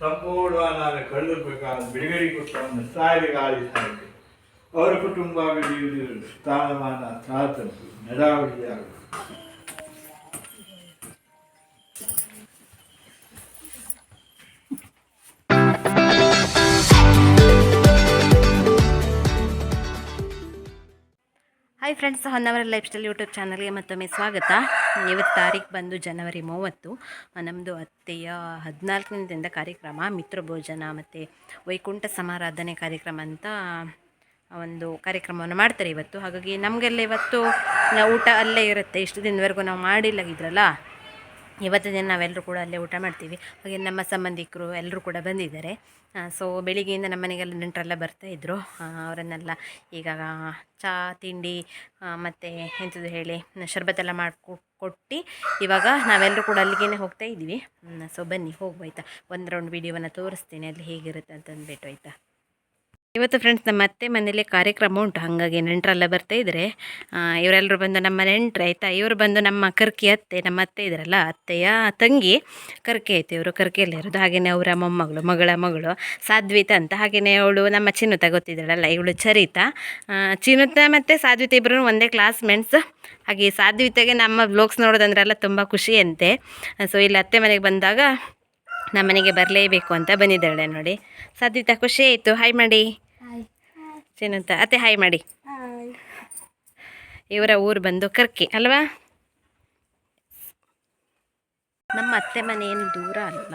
ಸಂಪೂರ್ಣವಾದ ಕಳೆದು ಬೇಕಾದ ಬಿಡುಗಡೆ ಕೊಟ್ಟವನ್ನು ಸಾರಿಗೆ ಆಲಿಸಬೇಕು ಅವರ ಕುಟುಂಬ ಬೆಳೆಯುವುದು ಸ್ಥಾನಮಾನ ಸ್ವಾತಂತ್ರ್ಯ ನೆಡಾವಳಿಯಾಗುವುದು hi friends Honnavar life style YouTube ಚಾನಲ್ಗೆ ಮತ್ತೊಮ್ಮೆ ಸ್ವಾಗತ. ಇವತ್ತು ತಾರೀಕು ಬಂದು ಜನವರಿ ಮೂವತ್ತು. ನಮ್ಮದು ಅತ್ತೆಯ ಹದಿನಾಲ್ಕನೇದಿಂದ ಕಾರ್ಯಕ್ರಮ, ಮಿತ್ರ ಭೋಜನ ಮತ್ತು ವೈಕುಂಠ ಸಮಾರಾಧನೆ ಕಾರ್ಯಕ್ರಮ ಅಂತ ಒಂದು ಕಾರ್ಯಕ್ರಮವನ್ನು ಮಾಡ್ತಾರೆ ಇವತ್ತು. ಹಾಗಾಗಿ ನಮಗೆಲ್ಲ ಇವತ್ತು ಊಟ ಅಲ್ಲೇ ಇರುತ್ತೆ. ಇಷ್ಟು ದಿನದವರೆಗೂ ನಾವು ಮಾಡಿಲ್ಲ ಇದ್ರಲ್ಲ. ಇವತ್ತು ದಿನ ನಾವೆಲ್ಲರೂ ಕೂಡ ಅಲ್ಲೇ ಊಟ ಮಾಡ್ತೀವಿ. ಹಾಗೆ ನಮ್ಮ ಸಂಬಂಧಿಕರು ಎಲ್ಲರೂ ಕೂಡ ಬಂದಿದ್ದಾರೆ. ಸೊ ಬೆಳಿಗ್ಗೆಯಿಂದ ನಮ್ಮ ಮನೆಗೆಲ್ಲ ನೆಂಟರೆಲ್ಲ ಬರ್ತಾಯಿದ್ರು ಅವರನ್ನೆಲ್ಲ ಈಗ ಚಹಾ ತಿಂಡಿ ಮತ್ತು ಎಂಥದ್ದು ಹೇಳಿ ಶರ್ಬತ್ತೆಲ್ಲ ಮಾಡ್ಕೊ, ಕೊಟ್ಟು ಇವಾಗ ನಾವೆಲ್ಲರೂ ಕೂಡ ಅಲ್ಲಿಗೆ ಹೋಗ್ತಾ ಇದ್ದೀವಿ. ಸೊ ಬನ್ನಿ ಹೋಗ್ಬೋಯ್ತಾ ಒಂದು ರೌಂಡ್ ವಿಡಿಯೋವನ್ನು ತೋರಿಸ್ತೀನಿ, ಅಲ್ಲಿ ಹೇಗಿರುತ್ತೆ ಅಂತ ಅಂದ್ಬಿಟ್ಟು ಆಯಿತಾ? ಇವತ್ತು ಫ್ರೆಂಡ್ಸ್ ನಮ್ಮ ಅತ್ತೆ ಮನೇಲಿ ಕಾರ್ಯಕ್ರಮ ಉಂಟು. ಹಾಗಾಗಿ ನೆಂಟರೆಲ್ಲ ಬರ್ತಾ ಇದ್ದಾರೆ ಇವರೆಲ್ಲರೂ ಬಂದು ನಮ್ಮ ನೆಂಟ್ರು, ಆಯಿತಾ? ಇವರು ಬಂದು ನಮ್ಮ ಕರ್ಕಿ ಅತ್ತೆ, ನಮ್ಮ ಅತ್ತೆ ಇದ್ರಲ್ಲ, ಅತ್ತೆಯ ತಂಗಿ ಕರ್ಕೆ ಐತೆ ಇವರು ಕರ್ಕಿಯಲ್ಲಿ ಇರೋದು. ಹಾಗೆಯೇ ಅವರ ಮೊಮ್ಮಗಳು, ಮಗಳ ಮಗಳು, ಸಾಧ್ವಿತ ಅಂತ. ಹಾಗೆಯೇ ಅವಳು ನಮ್ಮ ಚಿನ್ನು ಗೊತ್ತಿದ್ದಾಳಲ್ಲ, ಇವಳು ಚರಿತಾ. ಚಿನ್ನುತ ಮತ್ತು ಸಾಧ್ವಿತ ಇಬ್ಬರೂ ಒಂದೇ ಕ್ಲಾಸ್ಮೇಟ್ಸ್ ಹಾಗೆ ಸಾಧ್ವಿತೆಗೆ ನಮ್ಮ ಬ್ಲಾಗ್ಸ್ ನೋಡೋದಂದ್ರೆಲ್ಲ ತುಂಬ ಖುಷಿ ಅಂತೆ ಸೊ ಇಲ್ಲಿ ಅತ್ತೆ ಮನೆಗೆ ಬಂದಾಗ ನಮ್ಮನೆಗೆ ಬರಲೇಬೇಕು ಅಂತ ಬಂದಿದ್ದಾಳೆ ನೋಡಿ. ಸದ್ಯತ ಖುಷಿ ಆಯಿತು. ಹಾಯ್ ಮಾಡಿ. ಚೆನ್ನಂತ ಅತ್ತೆ ಹಾಯ್ ಮಾಡಿ. ಇವರ ಊರು ಬಂದು ಕರ್ಕಿ ಅಲ್ವಾ? ನಮ್ಮ ಅತ್ತೆ ಮನೆ ಏನು ದೂರ ಅಲ್ಲ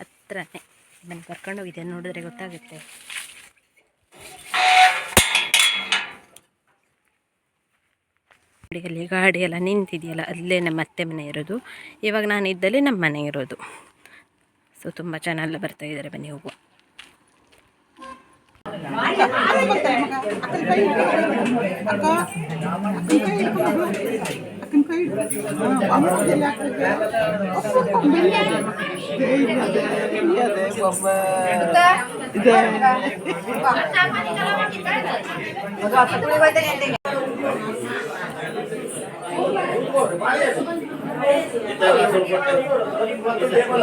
ಹತ್ರನೇ. ಮನೆ ಕರ್ಕೊಂಡು ಹೋಗಿದ್ದೆ ನೋಡಿದ್ರೆ ಗೊತ್ತಾಗುತ್ತೆ. ಗಾಡಿ ಎಲ್ಲ ನಿಂತಿದೆಯಲ್ಲ ಅಲ್ಲೇ ನಮ್ಮ ಅತ್ತೆ ಮನೆ ಇರೋದು. ಇವಾಗ ನಾನು ಇದ್ದಲ್ಲಿ ನಮ್ಮ ಮನೆ ಇರೋದು. ಸೊ ತುಂಬ ಚೆನ್ನಾಗೆಲ್ಲ ಬರ್ತಾ ಇದ್ದಾರೆ ಬನ್ನಿ ಹೋಗುವ ಬಾಳ ಬಾಳ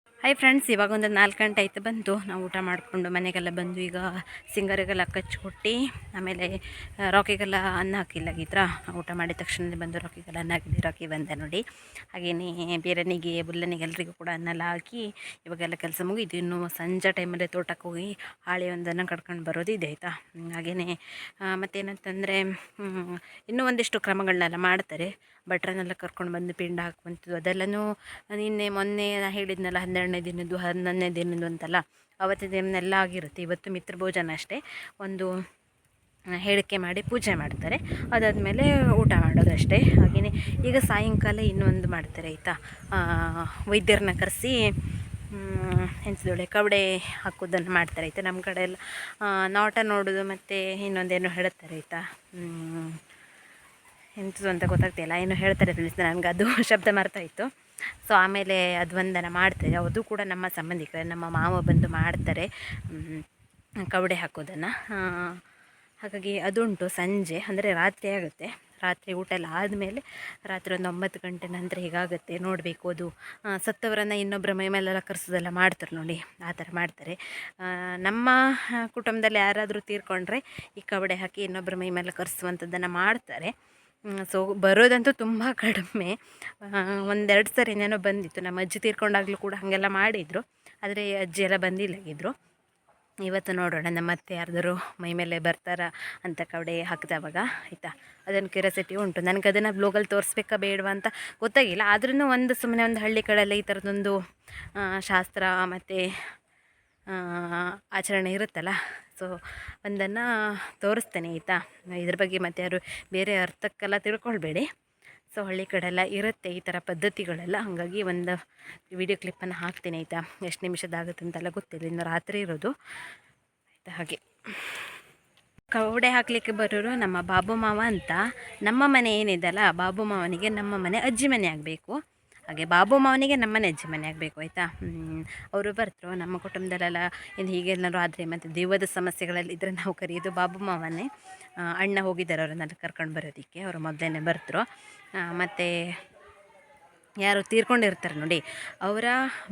ಹಾಯ್ ಫ್ರೆಂಡ್ಸ್ ಇವಾಗ ಒಂದು ನಾಲ್ಕು ಗಂಟೆ ಆಯ್ತು ಬಂತು ನಾವು ಊಟ ಮಾಡಿಕೊಂಡು ಮನೆಗೆಲ್ಲ ಬಂದು ಈಗ ಸಿಂಗರಿಗೆಲ್ಲ ಕಚ್ಚಿಕೊಟ್ಟು ಆಮೇಲೆ ರಾಕಿಗೆಲ್ಲ ಅನ್ನ ಹಾಕಿಲ್ಲಾಗಿದ್ರ ಊಟ ಮಾಡಿದ ತಕ್ಷಣ ಬಂದು ರಾಕಿಗೆಲ್ಲ ಅನ್ನ ಹಾಕಿದ್ದೆ ರಾಕಿ ಬಂದೆ ನೋಡಿ. ಹಾಗೆಯೇ ಬೇರೆನಿಗೆ, ಬುಲ್ಲನಿಗೆ ಎಲ್ಲರಿಗೂ ಕೂಡ ಅನ್ನೆಲ್ಲ ಹಾಕಿ ಇವಾಗೆಲ್ಲ ಕೆಲಸ ಮುಗಿದು ಇನ್ನು ಸಂಜೆ ಟೈಮಲ್ಲಿ ತೋಟಕ್ಕೆ ಹೋಗಿ ಹಾಳೆ ಒಂದನ್ನು ಕಡ್ಕೊಂಡು ಬರೋದು ಇದೆ ಆಯಿತಾ? ಹಾಗೆಯೇ ಮತ್ತೇನಂತಂದರೆ ಇನ್ನೂ ಒಂದಿಷ್ಟು ಕ್ರಮಗಳನ್ನೆಲ್ಲ ಮಾಡ್ತಾರೆ. ಭಟ್ರನ್ನೆಲ್ಲ ಕರ್ಕೊಂಡು ಬಂದು ಪಿಂಡ ಹಾಕುವಂಥದ್ದು ಅದೆಲ್ಲನೂ ನಿನ್ನೆ ಮೊನ್ನೆ ಹೇಳಿದ್ನಲ್ಲ ಹನ್ನೆರಡನೇ ದಿನದ್ದು, ಹನ್ನೊಂದನೇ ದಿನದ್ದು ಅಂತಲ್ಲ, ಅವತ್ತಿನ ದಿನನೆಲ್ಲ ಆಗಿರುತ್ತೆ. ಇವತ್ತು ಮಿತ್ರ ಭೋಜನ ಅಷ್ಟೇ. ಒಂದು ಹೇಳಿಕೆ ಮಾಡಿ ಪೂಜೆ ಮಾಡ್ತಾರೆ. ಅದಾದಮೇಲೆ ಊಟ ಮಾಡೋದು ಅಷ್ಟೇ. ಹಾಗೆಯೇ ಈಗ ಸಾಯಂಕಾಲ ಇನ್ನೊಂದು ಮಾಡ್ತಾರೆ, ಆಯಿತಾ? ವೈದ್ಯರನ್ನ ಕರೆಸಿ ಹೆಂಚದೊಳೆ ಕವಡೆ ಹಾಕೋದನ್ನು ಮಾಡ್ತಾರೆ, ಆಯಿತಾ? ನಮ್ಮ ಕಡೆ ಎಲ್ಲ ನಾಟ ನೋಡೋದು ಮತ್ತು ಇನ್ನೊಂದೇನೋ ಹೇಳ್ತಾರೆ, ಆಯಿತಾ? ಎಂಥದ್ದು ಅಂತ ಗೊತ್ತಾಗ್ತಿಲ್ಲ ಏನು ಹೇಳ್ತಾರೆ ತಿಳಿಸ್ತಾರೆ ನನಗೆ. ಅದು ಶಬ್ದ ಮರ್ತಾ ಇತ್ತು ಸೊ ಆಮೇಲೆ ಅದು ಒಂದನ್ನು ಮಾಡ್ತಾರೆ. ಅದು ಕೂಡ ನಮ್ಮ ಸಂಬಂಧಿಕರೇ, ನಮ್ಮ ಮಾವ ಬಂದು ಮಾಡ್ತಾರೆ. ಕವಡೆ ಹಾಕೋದನ್ನು. ಹಾಗಾಗಿ ಅದುಂಟು ಸಂಜೆ, ಅಂದರೆ ರಾತ್ರಿ ಆಗುತ್ತೆ. ರಾತ್ರಿ ಊಟ ಎಲ್ಲ ಆದಮೇಲೆ ರಾತ್ರಿ ಒಂದು ಒಂಬತ್ತು ಗಂಟೆ ನಂತರ ಹೀಗಾಗುತ್ತೆ. ನೋಡಬೇಕು ಅದು ಸತ್ತವರನ್ನು ಇನ್ನೊಬ್ಬರ ಮೈ ಮೇಲೆಲ್ಲ ಕರೆಸೋದೆಲ್ಲ ಮಾಡ್ತಾರೆ ನೋಡಿ, ಆ ಥರ ಮಾಡ್ತಾರೆ. ನಮ್ಮ ಕುಟುಂಬದಲ್ಲಿ ಯಾರಾದರೂ ತೀರ್ಕೊಂಡ್ರೆ ಈ ಕವಡೆ ಹಾಕಿ ಇನ್ನೊಬ್ಬರ ಮೈ ಮೇಲೆ ಕರೆಸುವಂಥದ್ದನ್ನು ಮಾಡ್ತಾರೆ. ಸೊ ಬರೋದಂತೂ ತುಂಬ ಕಡಿಮೆ. ಒಂದೆರಡು ಸರಿ ಏನೇನೋ ಬಂದಿತ್ತು. ನಮ್ಮ ಅಜ್ಜಿ ತೀರ್ಕೊಂಡಾಗಲೂ ಕೂಡ ಹಾಗೆಲ್ಲ ಮಾಡಿದರು. ಆದರೆ ಅಜ್ಜಿ ಎಲ್ಲ ಬಂದಿಲ್ಲಾಗಿದ್ರು ಇವತ್ತು ನೋಡೋಣ, ನಮ್ಮ ಅತ್ತೆ ಯಾರ್ದಾರು ಮೈ ಮೇಲೆ ಬರ್ತಾರ ಅಂತ ಕವಡೆ ಹಾಕಿದವಾಗ, ಆಯಿತಾ? ಅದನ್ನು ಕ್ಯೂರಿಯಾಸಿಟಿ ಉಂಟು. ನನಗೆ ಅದನ್ನು ಬ್ಲೋಗಲ್ಲಿ ತೋರಿಸ್ಬೇಕಾ ಬೇಡವಾ ಅಂತ ಗೊತ್ತಾಗಿಲ್ಲ. ಆದ್ರೂ ಒಂದು ಸುಮ್ಮನೆ ಒಂದು ಹಳ್ಳಿ ಕಡೆಯಲ್ಲಿ ಈ ಥರದೊಂದು ಶಾಸ್ತ್ರ, ಮತ್ತು ಆಚರಣೆ ಇರುತ್ತಲ್ಲ. ಸೊ ಒಂದನ್ನು ತೋರಿಸ್ತೇನೆ ಆಯಿತಾ? ಇದ್ರ ಬಗ್ಗೆ ಮತ್ತೆ ಯಾರು ಬೇರೆ ಅರ್ಥಕ್ಕೆಲ್ಲ ತಿಳ್ಕೊಳ್ಬೇಡಿ. ಸೊ ಹಳ್ಳಿ ಕಡೆ ಎಲ್ಲ ಇರುತ್ತೆ ಈ ಥರ ಪದ್ಧತಿಗಳೆಲ್ಲ. ಹಾಗಾಗಿ ಒಂದು ವಿಡಿಯೋ ಕ್ಲಿಪ್ಪನ್ನು ಹಾಕ್ತೀನಿ ಆಯಿತಾ? ಎಷ್ಟು ನಿಮಿಷದಾಗುತ್ತೆ ಅಂತೆಲ್ಲ ಗೊತ್ತಿಲ್ಲ. ಇನ್ನು ರಾತ್ರಿ ಇರೋದು. ಆಯಿತಾ ಹಾಗೆ. ಕವಡೆ ಹಾಕಲಿಕ್ಕೆ ಬರೋರು ನಮ್ಮ ಬಾಬು ಮಾವ ಅಂತ. ನಮ್ಮ ಮನೆ ಏನಿದೆಯಲ್ಲ ಬಾಬು ಮಾವನಿಗೆ ನಮ್ಮ ಮನೆ ಅಜ್ಜಿ ಮನೆ ಆಗಬೇಕು. ಹಾಗೆ ಬಾಬು ಮಾವನಿಗೆ ನಮ್ಮನೆ ಅಜ್ಜಿ ಮನೆ ಆಗಬೇಕು, ಆಯಿತಾ? ಅವರು ಬರ್ತರು, ನಮ್ಮ ಕುಟುಂಬದಲ್ಲೆಲ್ಲ ಇನ್ನು ಹೀಗೆಲ್ಲರೂ ಆದರೆ ಮತ್ತು ದೆವ್ವದ ಸಮಸ್ಯೆಗಳಲ್ಲಿ ಇದ್ದರೆ ನಾವು ಕರೆಯೋದು ಬಾಬು ಮಾವನೇ. ಅಣ್ಣ ಹೋಗಿದ್ದಾರೆ ಅವರನ್ನೆಲ್ಲ ಕರ್ಕೊಂಡು ಬರೋದಕ್ಕೆ, ಅವರು ಮೊದಲೇ ಬರ್ತರು. ಮತ್ತು ಯಾರು ತೀರ್ಕೊಂಡಿರ್ತಾರೆ ನೋಡಿ, ಅವರ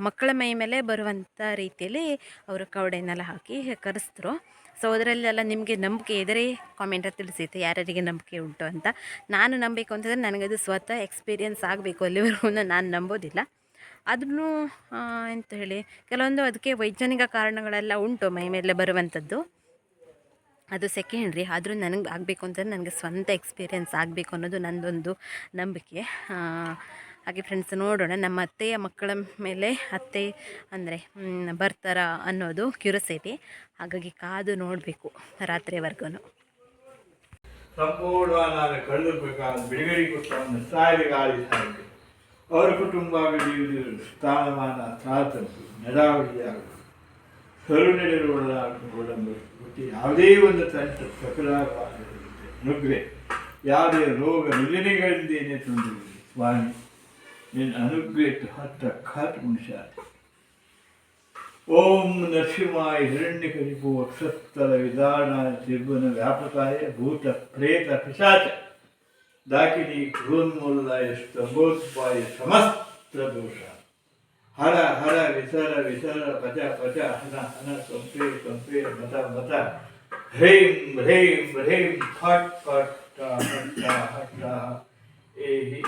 ಮಕ್ಕಳ ಮೈ ಮೇಲೆ ಬರುವಂಥ ರೀತಿಯಲ್ಲಿ ಅವರು ಕವಡೆನೆಲ್ಲ ಹಾಕಿ ಕರೆಸಿದ್ರು. ಸೊ ಅದರಲ್ಲೆಲ್ಲ ನಿಮಗೆ ನಂಬಿಕೆ ಇದ್ದರೆ ಕಾಮೆಂಟಲ್ಲಿ ತಿಳಿಸಿತ್ತು ಯಾರ್ಯಾರಿಗೆ ನಂಬಿಕೆ ಉಂಟು ಅಂತ. ನಾನು ನಂಬಬೇಕು ಅಂತಂದರೆ ನನಗದು ಸ್ವತಃ ಎಕ್ಸ್ಪೀರಿಯನ್ಸ್ ಆಗಬೇಕು ಅಲ್ಲಿವರೆಗೂ ನಾನು ನಂಬೋದಿಲ್ಲ. ಆದ್ರೂ ಎಂತ ಹೇಳಿ, ಕೆಲವೊಂದು ಅದಕ್ಕೆ ವೈಜ್ಞಾನಿಕ ಕಾರಣಗಳೆಲ್ಲ ಉಂಟು ಮೈ ಮೇಲೆ ಬರುವಂಥದ್ದು ಅದು ಸೆಕೆಂಡ್ರಿ ಆದರೂ ನನಗೆ ಆಗಬೇಕು ಅಂತಂದರೆ ನನಗೆ ಸ್ವಂತ ಎಕ್ಸ್ಪೀರಿಯೆನ್ಸ್ ಆಗಬೇಕು ಅನ್ನೋದು ನನ್ನದೊಂದು ನಂಬಿಕೆ. ಹಾಗೆ ಫ್ರೆಂಡ್ಸ್ ನೋಡೋಣ. ನಮ್ಮ ಅತ್ತೆಯ ಮಕ್ಕಳ ಮೇಲೆ ಅತ್ತೆ ಅಂದರೆ ಬರ್ತಾರ ಅನ್ನೋದು ಕ್ಯೂರಿಯಾಸಿಟಿ ಹಾಗಾಗಿ ಕಾದು ನೋಡಬೇಕು ರಾತ್ರಿವರೆಗೂ ಕೊಟ್ಟವನ್ನು ಸಾರಿ ಗಾಳಿ ಅವರ ಕುಟುಂಬ ಸ್ಥಾನಮಾನ ಸ್ವಾತಂತ್ರ್ಯ ನಡಾವಳಿಯಾಗುವುದು. ಸರು ನಡೆಯುವುದನ್ನು ಗೊತ್ತಿ ಯಾವುದೇ ಒಂದು ತಂತ್ರ ಸಕಲಾಗವಾಗಲಿರುತ್ತೆ ನುಗ್ಗೆ ಯಾವುದೇ ರೋಗ ರುಜಿನಗಳಿಂದೇನೆ ತೊಂದರೆ ಸ್ವಾಮಿ इन अनुग्रहित हत खत उनचास ओम नरसिंहाय हिरण्य करिपो अक्षस्थल विदारणाय त्रिभुवन व्यापकाय भूत प्रेत पिशाच दाकिनी घृन्मूलदाय स्तंभोत्पाय समस्त दोषा हर हर विसर विसर पच पच हन हन कंपे कंपे मत मत ह्रीं ह्रीं ह्रीं फट फट हट्टा हट्टा ಏಹಿ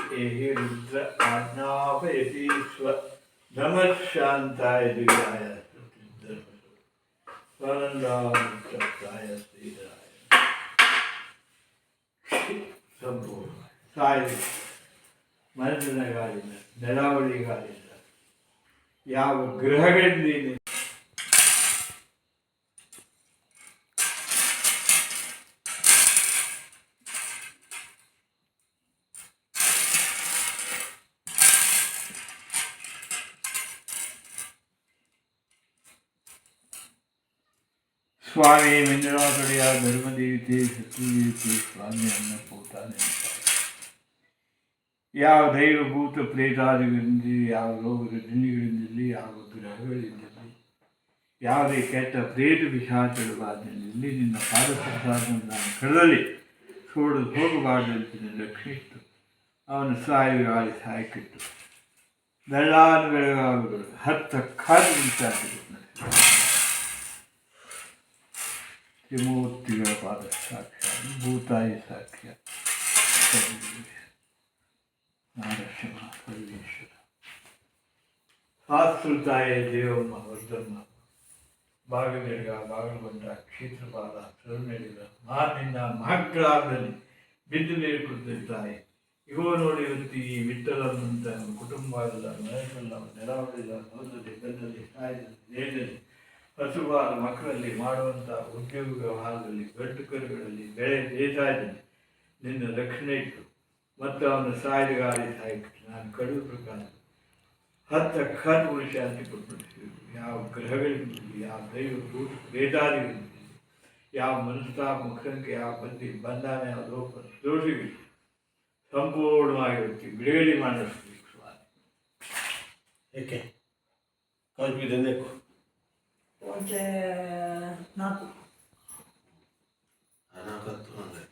ರುದ್ರ ಆಜ್ಞಾಪಯತಿ ಸ್ವ ನಮಃ ಶಾಂತಾಯ ದಿವ್ಯಾಯ ಸ್ವಾನಂದಾಯ ಶ್ರೀರಾಯ ಸಂಪೂರ್ಣ ಸಾಯಿ ಮನಸ್ಸಿನ ಗಾಳಿಲ್ಲ ನೆಲಾವಳಿ ಗಾಳಿಲ್ಲ ಯಾವ ಗ್ರಹಗಳಿಂದ ಸ್ವಾಮಿ ಮಂಜುನಾಥುಡಿಯ ಧರ್ಮದೇವತೆ, ಸತ್ಯದೇವತೆ ಸ್ವಾಮಿ ಅನ್ನಪೂತಾನೆ ಯಾವ ದೈವಭೂತ ಪ್ರೇತಾದಿಗಳಿಂದ ಯಾವ ರೋಗ ರುಜಿನಿಗಳಿಂದಲಿ ಯಾವ ಗ್ರಹಗಳಿಂದಲಿ, ಯಾವುದೇ ಕೆಟ್ಟ ಪ್ರೇತ ಪಿಶಾಚಗಳ ಬಾಧೆಯಲ್ಲಿ ನಿನ್ನ ಪಾದಪ್ರಸಾದವನ್ನು ನಾನು ಕಡದಲ್ಲಿ ಸೋಡು ಹೋಗಬಾರ್ದಂತೆ ರಕ್ಷಿಸಿತು ಅವನು ಸಾಯಿ ಸಾಯಕಿತ್ತು ಸಾಯ್ಕಿಟ್ಟು ಬೆಳ್ಳಾನುಗಳು ಹತ್ತ ಖಾಲಿ ಉಂಟಾಗಿದೆ ತ್ರಿಮೂರ್ತಿಗಳ ಪಾದ ಸಾಕ್ಷ್ಯ ಭೂತಾಯಿ ಸಾಕ್ಷ್ಯ ನಾರಸಿಂಹ ಪರಮೇಶ್ವರ ಆಸ್ತೃತಾಯ ದೇವಮ್ಮ ವರ್ಧಮ್ಮ ಬಾಗಲಿಗ ಬಾಗಲಗೊಂಡ ಕ್ಷೇತ್ರಪಾದ ಸರುನಡಿಗ ಮಾತಿನ ಮಹಗ್ರಾಮದಲ್ಲಿ ಬಿದ್ದು ನೀರು ಕುಡಿದಿರ್ತಾನೆ ಇಗೋ ನೋಡಿ ಇವತ್ತು ಈ ವಿಠಲನಂತ ಕುಟುಂಬ ಇಲ್ಲ ಮನೆಯಲ್ಲ ನೆಲವಳಿಲ್ಲ ಹೊಲದಲ್ಲಿ ಬೆನ್ನಲ್ಲಿ ಹಸುವಾದ ಮಕ್ಕಳಲ್ಲಿ ಮಾಡುವಂಥ ಉದ್ಯೋಗ ವ್ಯವಹಾರದಲ್ಲಿ ಬೆಟ್ಟುಕರುಗಳಲ್ಲಿ ಕರುಗಳಲ್ಲಿ ಬೆಳೆ ಬೇಸಾಯದಲ್ಲಿ ನಿನ್ನ ರಕ್ಷಣೆ ಇಟ್ಟು ಮತ್ತು ಅವನು ಗಾಳಿ ಸಾಯಿಟ್ಟು ನಾನು ಕಡುವ ಪ್ರಕಾರ ಹತ್ತ ಖತ್ ಶಾಂತಿ ಕೊಟ್ಬಿಡ್ತೀವಿ ಯಾವ ಗ್ರಹಗಳಿಂದ, ಯಾವ ದೈವ ಭೂತ ವೇದಾದಿಗಳಿಂದ, ಯಾವ ಮನಸ್ತಾಪ ಮುಖಂಕೆ ಯಾವ ಬಂದಿ ಬಂಧನ, ಯಾವ ಲೋಪ, ದೋಷಿಗಳು ಸಂಪೂರ್ಣವಾಗಿರುತ್ತೆ ಬಿಡುಗಡೆ ಮಾಡಿಸ್ಬೇಕು. ಸ್ವಾಮಿ ಏಕೆ ಕಲ್ಪಿದೆ ಬೇಕು ಒಂದೇ ನಾಲ್ಕು ನಾಲ್ಕತ್ತು ಅಂದರೆ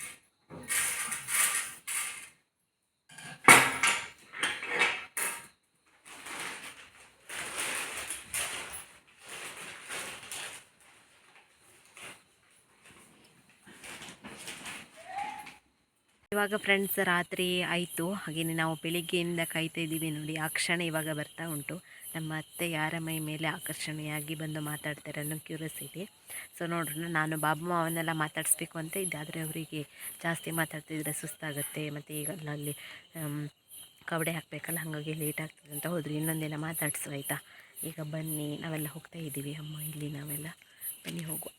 ಇವಾಗ ಫ್ರೆಂಡ್ಸ್ ರಾತ್ರಿ ಆಯಿತು. ಹಾಗೆಯೇ ನಾವು ಬೆಳಿಗ್ಗೆಯಿಂದ ಕಾಯ್ತಾ ಇದ್ದೀವಿ ನೋಡಿ. ಆ ಕ್ಷಣ ಇವಾಗ ಬರ್ತಾ ಉಂಟು. ನಮ್ಮ ಅತ್ತೆ ಯಾರ ಮೈ ಮೇಲೆ ಆಕರ್ಷಣೆಯಾಗಿ ಬಂದು ಮಾತಾಡ್ತಾರೆ ಅನ್ನೋ ಕ್ಯೂರಿಯಾಸಿಟಿ ಸೊ ನೋಡೋಣ ನಾನು ಬಾಬು ಮಾವನ್ನೆಲ್ಲ ಮಾತಾಡಿಸ್ಬೇಕು ಅಂತ ಇದ್ದೆ. ಅವರಿಗೆ ಜಾಸ್ತಿ ಮಾತಾಡ್ತಿದ್ರೆ ಸುಸ್ತಾಗುತ್ತೆ. ಮತ್ತು ಈಗ ಅಲ್ಲಿ ಕವಡೆ ಹಾಕಬೇಕಲ್ಲ, ಹಾಗಾಗಿ ಲೇಟ್ ಆಗ್ತದೆ ಅಂತ ಹೋದ್ರಿ. ಇನ್ನೊಂದಿನ ಮಾತಾಡಿಸು ಆಯಿತಾ? ಈಗ ಬನ್ನಿ, ನಾವೆಲ್ಲ ಹೋಗ್ತಾ ಇದ್ದೀವಿ. ಅಮ್ಮ, ಇಲ್ಲಿ ನಾವೆಲ್ಲ. ಬನ್ನಿ ಹೋಗುವ.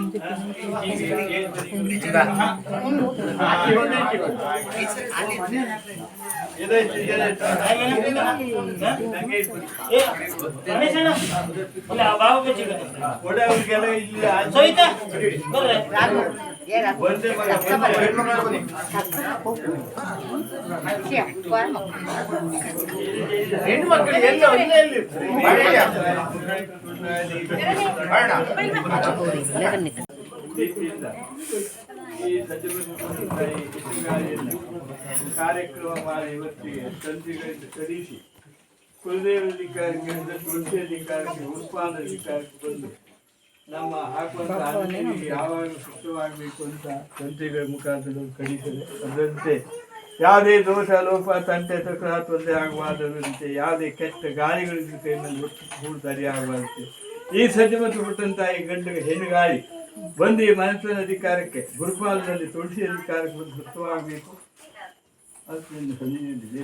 ಅವರೆಲ್ಲ ಬಂದಿದ್ದಾರೆ ಪ್ರೀತಿಯಿಂದ ಈ ಸಜ್ಜುಬಂಧುತಾಯಿ ಇಸುಗಾರಿಯನ್ನು ಕಾರ್ಯಕ್ರಮ ಮಾಡಿ ಇವತ್ತಿಗೆ ಸಂಧಿಗಳಿಂದ ಕರೆಸಿ ಕುಲದೇವ ಅಧಿಕಾರಕ್ಕೆ ತುಳಸಿ ಅಧಿಕಾರಕ್ಕೆ ಉತ್ಪಾದ ಅಧಿಕಾರಕ್ಕೆ ಬಂದು ನಮ್ಮ ಹಾಕುವಂತ ಅನ್ನಕ್ಕೆ ಯಾವಾಗ ಸುಖವಾಗಬೇಕು ಅಂತ ತಂತಿಗಳ ಮುಖಾಂತರ ಕಲಿಸಲು ಅದರಂತೆ ಯಾವುದೇ ದೋಷ ಲೋಪ ತಂಟೆ ತಕ್ಕ ತೊಂದರೆ ಆಗಬಾರದಂತೆ ಯಾವುದೇ ಕೆಟ್ಟ ಗಾಳಿಗಳ ಕೈನಲ್ಲಿ ದಾರಿ ಆಗಬಾರದಂತೆ ಈ ಸಜ್ಜಮತ್ತು ಮತ್ತು ಈ ಗಂಡು ಹೆಣ್ಣು ಗಾಳಿ ಬಂದು ಈ ಮನಸ್ಸಿನ ಅಧಿಕಾರಕ್ಕೆ ಗುರುಪಾಲದಲ್ಲಿ ತುಳಸಿ ಅಧಿಕಾರಕ್ಕೆ ಬಂದು ಸುತ್ತವಾಗಬೇಕು ಅದರಿಂದ ಸಂಧಿಯಲ್ಲಿ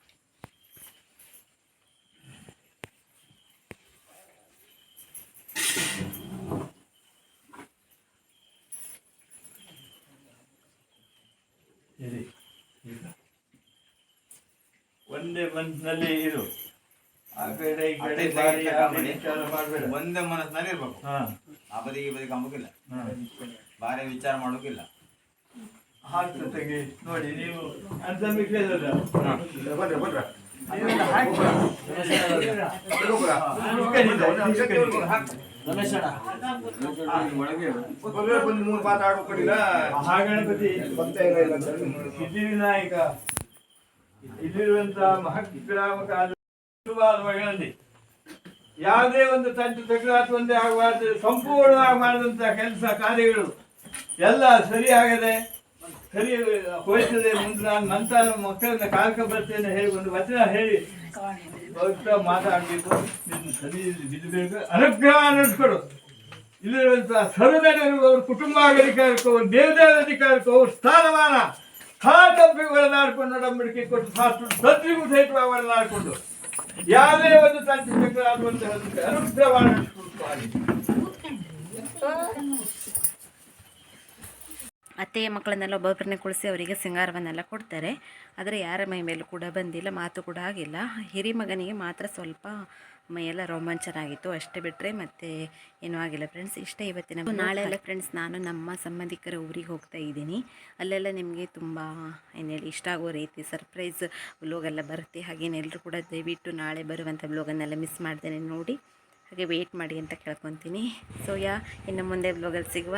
ಒಂದೇ ಮನಸ್ಸಿನಲ್ಲಿ ಇರು. ಆ ಕಡೆ ಈ ಬಾರಿ ಆ. ವಿಚಾರ ಮಾಡಬೇಡ. ಒಂದೇ ಮನಸ್ಸಿನಲ್ಲಿ ಇರ್ಬೇಕು. ಹಾ. ಆ ಬದಿಗೆ ಈ ಬದಿಗೆ ಅಂಬಕಿಲ್ಲ ಹಾ. ಬಾರಿ ವಿಚಾರ ಮಾಡೋಕಿಲ್ಲ. ಹಾಕ್ತ ತೆಗಿ ನೋಡಿ ನೀವು ಅಂತ ಮಿಕ್ಕಿದಲ್ಲ. ಮೂರು ಮಾತಾಡ್ಬೇಕಿಲ್ಲ ಮಹಾಗಣಪತಿ ಸಿದ್ಧಿವಿನಾಯಕ. ಇಲ್ಲಿರುವಂತಹ ಮಹಗ್ರಾಮಕಾಲ ಕಾಲದಲ್ಲಿ ಯಾವುದೇ ಒಂದು ತಂಟು ತಕರಾತು ಒಂದೇ ಆಗಬಾರ್ದು, ಸಂಪೂರ್ಣವಾಗಿ ಮಾಡಿದಂತಹ ಕೆಲಸ ಕಾರ್ಯಗಳು ಎಲ್ಲ ಸರಿಯಾಗದೆ ಸರಿ ಹೋಯ್ತದೆ ಮುಂದೆ ನಾನು ನಂತರ ಮಕ್ಕಳನ್ನ ಕಾಲ್ಕ ಬರ್ತೇನೆ ಹೇಳಿ ಒಂದು ವಚನ ಹೇಳಿ. ಮಾತಾಡಬೇಕು, ನಿನ್ನ ಸರಿಯಲ್ಲಿ ಬಿದ್ದಬೇಕು ಅನುಗ್ರಹ ನಡೆಸ್ಕೊಡು. ಇಲ್ಲಿರುವಂತಹ ಸರ್ವೇ ಅವ್ರ ಕುಟುಂಬ ಅಧಿಕಾರಕ್ಕೂ ಅಧಿಕಾರಕ್ಕೂ ಅವ್ರ ಸ್ಥಾನಮಾನ ಖಾತಂಬಿಗಳನ್ನು ಆಡ್ಕೊಂಡು ನಡಂಬಡಿಕೆ ಕೊಟ್ಟು ಸಾಕು ಸತ್ರಿಗೂ ಸಹಿತವಾಗಿ ಒಡನಾಡಿಕೊಂಡು ಯಾವುದೇ ಒಂದು ತಂತ್ರ ಚಕ್ರಾಗುವಂತಹ ಅನುಗ್ರಹವನ್ನು ಅತ್ತೆಯ ಮಕ್ಕಳನ್ನೆಲ್ಲ ಒಬ್ಬೊಬ್ಬರನ್ನೇ ಕುಳಿಸಿ ಅವರಿಗೆ ಸಿಂಗಾರವನ್ನೆಲ್ಲ ಕೊಡ್ತಾರೆ. ಆದರೆ ಯಾರ ಮೈ ಮೇಲೂ ಕೂಡ ಬಂದಿಲ್ಲ, ಮಾತು ಕೂಡ ಆಗಿಲ್ಲ. ಹಿರಿ ಮಗನಿಗೆ ಮಾತ್ರ ಸ್ವಲ್ಪ ಮೈಯೆಲ್ಲ ರೋಮಾಂಚನ ಆಗಿತ್ತು, ಅಷ್ಟೇ ಬಿಟ್ಟರೆ ಮತ್ತೆ ಏನೂ ಆಗಿಲ್ಲ ಫ್ರೆಂಡ್ಸ್ ಇಷ್ಟೇ ಇವತ್ತಿನ ನಾಳೆ ಎಲ್ಲ ಫ್ರೆಂಡ್ಸ್ ನಾನು ನಮ್ಮ ಸಂಬಂಧಿಕರ ಊರಿಗೆ ಹೋಗ್ತಾ ಇದ್ದೀನಿ. ಅಲ್ಲೆಲ್ಲ ನಿಮಗೆ ತುಂಬ, ಏನು ಹೇಳಿ, ಇಷ್ಟ ಆಗೋ ರೀತಿ ಸರ್ಪ್ರೈಸ್ ವ್ಲೋಗೆಲ್ಲ ಬರುತ್ತೆ. ಹಾಗೇನು ಎಲ್ಲರೂ ಕೂಡ ದಯವಿಟ್ಟು ನಾಳೆ ಬರುವಂಥ ವ್ಲೋಗನ್ನೆಲ್ಲ ಮಿಸ್ ಮಾಡ್ದೇನೆ ನೋಡಿ. ಹಾಗೆ ವೆಯ್ಟ್ ಮಾಡಿ ಅಂತ ಕೇಳ್ಕೊತೀನಿ. ಸೊ ಯಾ, ಇನ್ನು ಮುಂದೆ ವ್ಲೋಗಲ್ಲಿ ಸಿಗುವ?